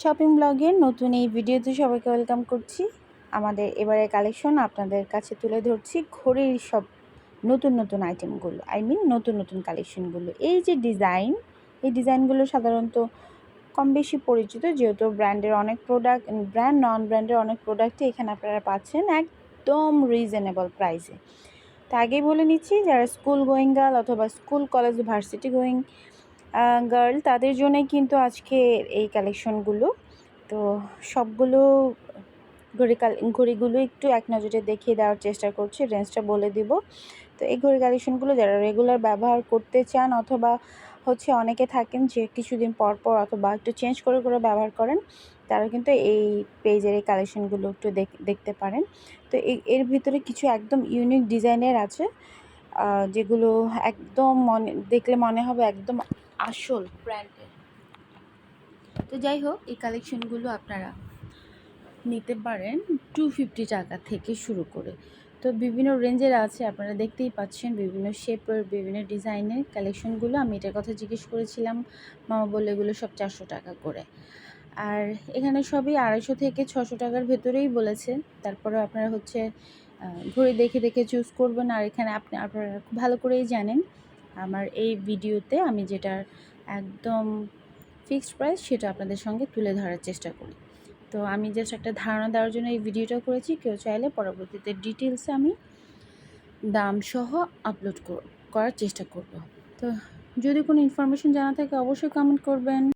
Shopping ব্লগের নতুন এই ভিডিওতে সবাইকে ওয়েলকাম করছি। আমাদের এবারের কালেকশন আপনাদের কাছে তুলে ধরছি ঘড়ির সব নতুন নতুন আইটেমগুলো আই মিন নতুন নতুন কালেকশনগুলো এই যে ডিজাইন এই ডিজাইনগুলো সাধারণত কম বেশি পরিচিত, যেহেতু ব্র্যান্ডের অনেক প্রোডাক্ট ব্র্যান্ড নন ব্র্যান্ডের অনেক প্রোডাক্টই এখানে আপনারা পাচ্ছেন একদম রিজনেবল প্রাইসে তা আগেই বলে নিচ্ছি, যারা স্কুল গোয়িং গার্ল অথবা school college varsity going girl তাদের জন্যই কিন্তু আজকে এই কালেকশনগুলো তো সবগুলো ঘড়ি কাল, ঘড়িগুলো একটু এক নজরে দেখিয়ে দেওয়ার চেষ্টা করছি রেঞ্জটা বলে দিব। তো এই ঘড়ি কালেকশনগুলো যারা রেগুলার ব্যবহার করতে চান অথবা হচ্ছে অনেকে থাকেন যে কিছুদিন পর পর অথবা একটু চেঞ্জ করে করে ব্যবহার করেন, তারা কিন্তু এই পেজের এই কালেকশনগুলো একটু দেখতে পারেন। তো এর ভিতরে কিছু একদম ইউনিক ডিজাইনের আছে। যেগুলো একদম মনে, দেখলে মনে হবে একদম আসল ব্র্যান্ডের তো যাই হোক, এই কালেকশনগুলো আপনারা নিতে পারেন টু ফিফটি টাকা থেকে শুরু করে। তো বিভিন্ন রেঞ্জের আছে, আপনারা দেখতেই পাচ্ছেন বিভিন্ন শেপের বিভিন্ন ডিজাইনের কালেকশনগুলো আমি এটার কথা জিজ্ঞেস করেছিলাম, মামা বলে এগুলো সব চারশো টাকা করে। আর এখানে সবই আড়াইশো থেকে ছশো টাকার ভেতরেই বলেছে। তারপরে আপনারা হচ্ছে ঘড়ি দেখে দেখে চুজ করবেন। আর এখানে আপনি, আপনারা খুব ভালো করেই জানেন, আমার এই ভিডিওতে আমি যেটার একদম ফিক্সড প্রাইস সেটা আপনাদের সঙ্গে তুলে ধরার চেষ্টা করি। তো আমি জাস্ট একটা ধারণা দেওয়ার জন্য এই ভিডিওটা করেছি। কেউ চাইলে পরবর্তীতে ডিটেলসে আমি দাম সহ আপলোড করার চেষ্টা করব। তো যদি কোনো ইনফরমেশন জানা থাকে, অবশ্যই কমেন্ট করবেন।